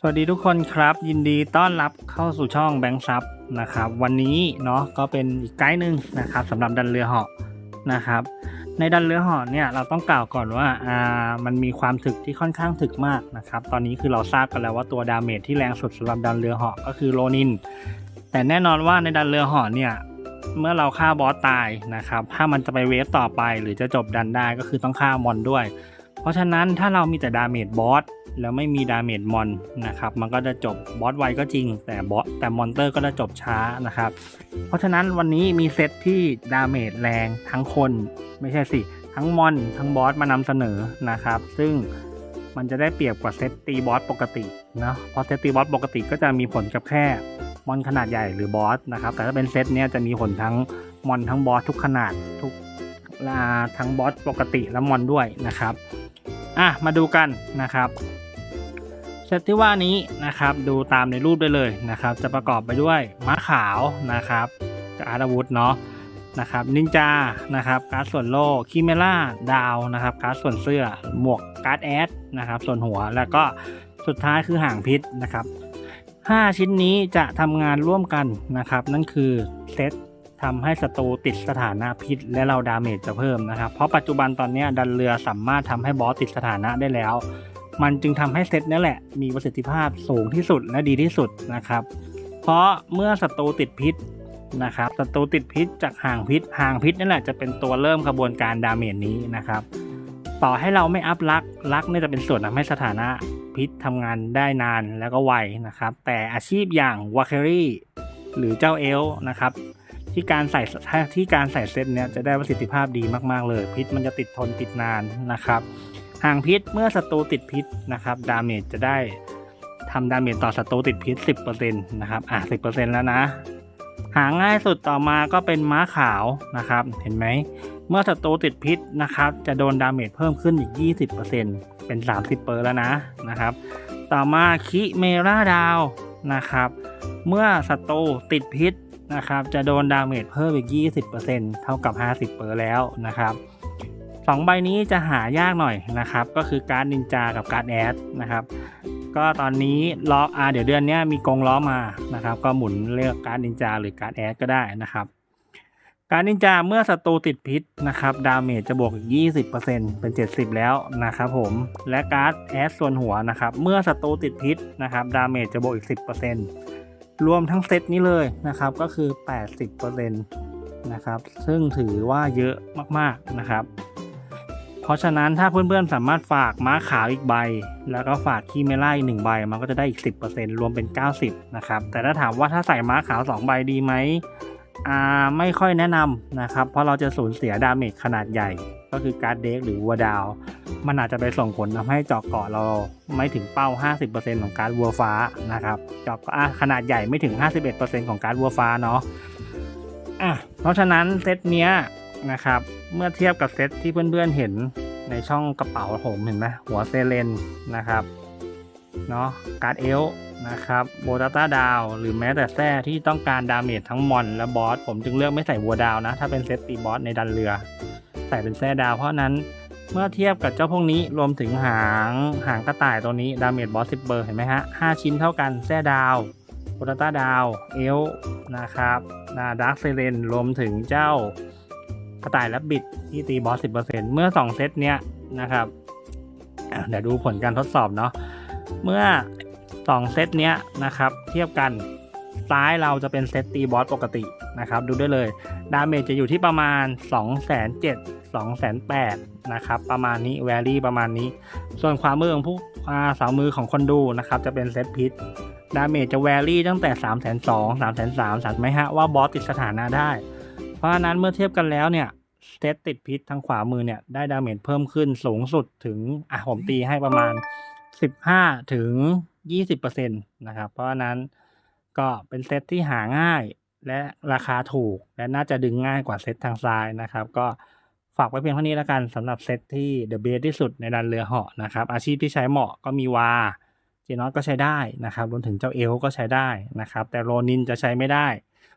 สวัสดีทุกคนครับ ยินดีต้อนรับเข้าสู่ช่องแบงค์ซับนะครับวันนี้เนาะก็เป็นอีกไกด์หนึ่งนะครับสำหรับดันเรือเหาะนะครับ ในดันเรือเหาะเนี่ยเราต้องกล่าวก่อนว่าอ่ามันมีความถึกที่ค่อนข้างถึกมากนะครับตอนนี้คือเราทราบกันแล้วว่าตัวดาเมจที่แรงสุดสำหรับดันเรือเหาะก็คือโลนิน แต่แน่นอนว่าในดันเรือเหาะเนี่ยเมื่อเราฆ่าบอสตายนะครับถ้ามันจะไปเวฟต่อไปหรือจะจบดันได้ก็คือต้องฆ่ามอนด้วย เพราะฉะนั้นถ้าเรามีแต่ดาเมจบอสแล้วไม่มีดาเมจมอนนะครับ มันก็จะจบบอสไวก็จริง แต่บอสแต่มอนเตอร์ก็จะจบช้านะครับ เพราะฉะนั้นวันนี้มีเซตที่ดาเมจแรงทั้งคนไม่ใช่สิ ทั้งมอนทั้งบอสมานำเสนอนะครับ ซึ่งมันจะได้เปรียบกว่าเซตตีบอสปกติเนาะเพราะเซตตีบอสปกติก็จะมีผลกับแค่มอนขนาดใหญ่หรือบอสนะครับ แต่ถ้าเป็นเซตเนี้ยจะมีผลทั้งมอนทั้งบอสทุกขนาดทุกอ่าทั้งบอสปกติและมอนด้วยนะครับ อะมาดูกันนะครับเซตที่ว่านี้นะครับดูตามในรูปได้เลยนะครับ จะประกอบไปด้วยม้าขาวนะครับกับอาราวุธเนาะนะครับนินจานะครับการ์ดส่วนโลคิเมล่าดาวนะครับการ์ดส่วนเสื้อหมวกการ์ดแอดนะครับส่วนหัวแล้วก็สุดท้ายคือห่างพิษนะครับ 5 ชิ้นนี้จะทำงานร่วมกันนะครับ นั่นคือเซต ทำให้ศัตรูติดสถานะพิษ และเราดาเมจจะเพิ่มนะครับ เพราะปัจจุบันตอนนี้ดันเรือสามารถทำให้บอสติดสถานะได้แล้ว มันจึงทำให้เซตนี้แหละ มีประสิทธิภาพสูงที่สุดและดีที่สุดนะครับ เพราะเมื่อศัตรูติดพิษนะครับศัตรูติดพิษจากห่างพิษห่างพิษนั่นแหละจะเป็นตัวเริ่มขบวนการดาเมจนี้นะครับ ต่อให้เราไม่อัพลักลักเนี่ยจะเป็นส่วนทำให้สถานะพิษทำงานได้นานแล้วก็ไวนะครับ แต่อาชีพอย่างวาเคอรี่หรือเจ้าเอลนะครับ ที่การใส่ที่การใส่เซตเนี้ยจะได้ประสิทธิภาพดีมากๆเลย พิษมันจะติดทนติดนานนะครับห่างพิษเมื่อศัตรูติดพิษนะครับดาเมจจะได้ทำดาเมจต่อศัตรูติดพิษ 10%นะครับอะ10%แล้วนะ หาง่ายสุดต่อมาก็เป็นม้าขาวนะครับ เห็นไหม เมื่อศัตรูติดพิษนะครับ จะโดนดาเมจเพิ่มขึ้นอีก 20%เป็น 30เปอร์แล้วนะนะครับ ต่อมาคิเมราดาวนะครับ เมื่อศัตรูติดพิษ นะครับจะโดนดาเมจเพิ่มอีก 20%เท่ากับ 50เปอร์แล้วนะครับสองใบนี้จะหายากหน่อยนะครับ ก็คือการ์ดนินจากับการ์ดแอดนะครับ ก็ตอนนี้ล้ออ่าเดี๋ยวเดือนนี้มีกงล้อมานะครับ ก็หมุนเลือกการ์ดนินจาหรือการ์ดแอดก็ได้นะครับ การนินจาเมื่อศัตรูติดพิษนะครับ ดาเมจจะบวกอีก 20%เป็น 70 แล้วนะครับผมและการ์ดแอสส่วนหัวนะครับ เมื่อศัตรูติดพิษนะครับ ดาเมจจะบวกอีก 10% รวมทั้งเซตนี้เลยนะครับก็คือ 80%นะครับซึ่งถือว่าเยอะมากๆนะครับ เพราะฉะนั้นถ้าเพื่อนๆสามารถฝากม้าขาวอีกใบ แล้วก็ฝากคีเมล่าอีกหนึ่งใบ มันก็จะได้อีก 10%รวมเป็น 90นะครับแต่ถ้าถามว่าถ้าใส่ม้าขาว 2 ใบดีไหมอ่าไม่ค่อยแนะนำนะครับ เพราะเราจะสูญเสียดาเมจขนาดใหญ่ก็คือการ์ดเด็กหรือวัวดาว มันอาจจะไปส่งผลทำให้จาะเกาะเราไม่ถึงเป้า 50%ของการวัวฟ้านะครับจาะเกาะอะขนาดใหญ่ไม่ถึง 51%ของการวัวฟ้าเนาะอะเพราะฉะนั้นเซตเนี้ยนะครับเมื่อเทียบกับเซตที่เพื่อนๆเห็นในช่องกระเป๋าผมเห็นไหมหัวเซเลนนะครับเนาะการ์ดเอลนะครับโบตาต้าดาว หรือแม้แต่แท้ที่ต้องการดาเมจทั้งมอนและบอส ผมจึงเลือกไม่ใส่วัวดาวนะ ถ้าเป็นเซตตีบอสในดันเรือ ใส่เป็นแท้ดาวเพราะนั้น เมื่อเทียบกับเจ้าพวกนี้รวมถึงหางหางกระต่ายตัวนี้ดาเมจบอส10เบอร์เห็นไหมฮะ5ชิ้นเท่ากันแท้ดาวโบตาต้าดาว เอลนะครับนาดักเซเลนรวมถึงเจ้ากระต่ายและบิดที่ตีบอส10%เมื่อ2เซตเนี้ยนะครับเดี๋ยวดูผลการทดสอบเนาะเมื่อ2เซตเนี้ยนะครับ เทียบกันซ้ายเราจะเป็นเซตตีบอสปกติ นะครับ ดูได้เลย ดาเมจจะอยู่ที่ประมาณ 2 7 0 0 2 8 0 0นะครับ ประมาณนี้แวรี่ประมาณนี้ ส่วนขวามือของผู้อ่าสาวมือของคนดูนะครับ จะเป็นเซตพิษดาเมจจะแวรี่ตั้งแต่3 2 0 0 0 3 3 0 0 0สัตว์ไหมฮะว่าบอสติดสถานะได้ เพราะฉะนั้นเมื่อเทียบกันแล้วเนี่ยเซตติดพิษทางขวามือเนี่ยได้ดาเมจเพิ่มขึ้นสูงสุดถึงอะผมตีให้ประมาณ 15ถึง20%นะครับ เพราะฉะนั้นก็เป็นเซตที่หาง่าย และราคาถูกและน่าจะดึงง่ายกว่าเซตทางซ้ายนะครับ ก็ฝากไว้เพียงเท่านี้แล้วกันสำหรับเซตที่เดอะเบสที่สุดในดันเรือเหาะนะครับ อาชีพที่ใช้เหมาะก็มีวาเจนอตก็ใช้ได้นะครับรวมถึงเจ้าเอลก็ใช้ได้นะครับ แต่โรนินจะใช้ไม่ได้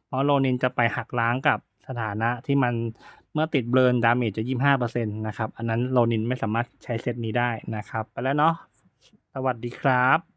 เพราะโรนินจะไปหักล้างกับสถานะที่มันเมื่อติดเบิร์นดาเมจจะ25%นะครับ อันนั้นโรนินไม่สามารถใช้เซตนี้ได้นะครับ ไปแล้วเนาะสวัสดีครับ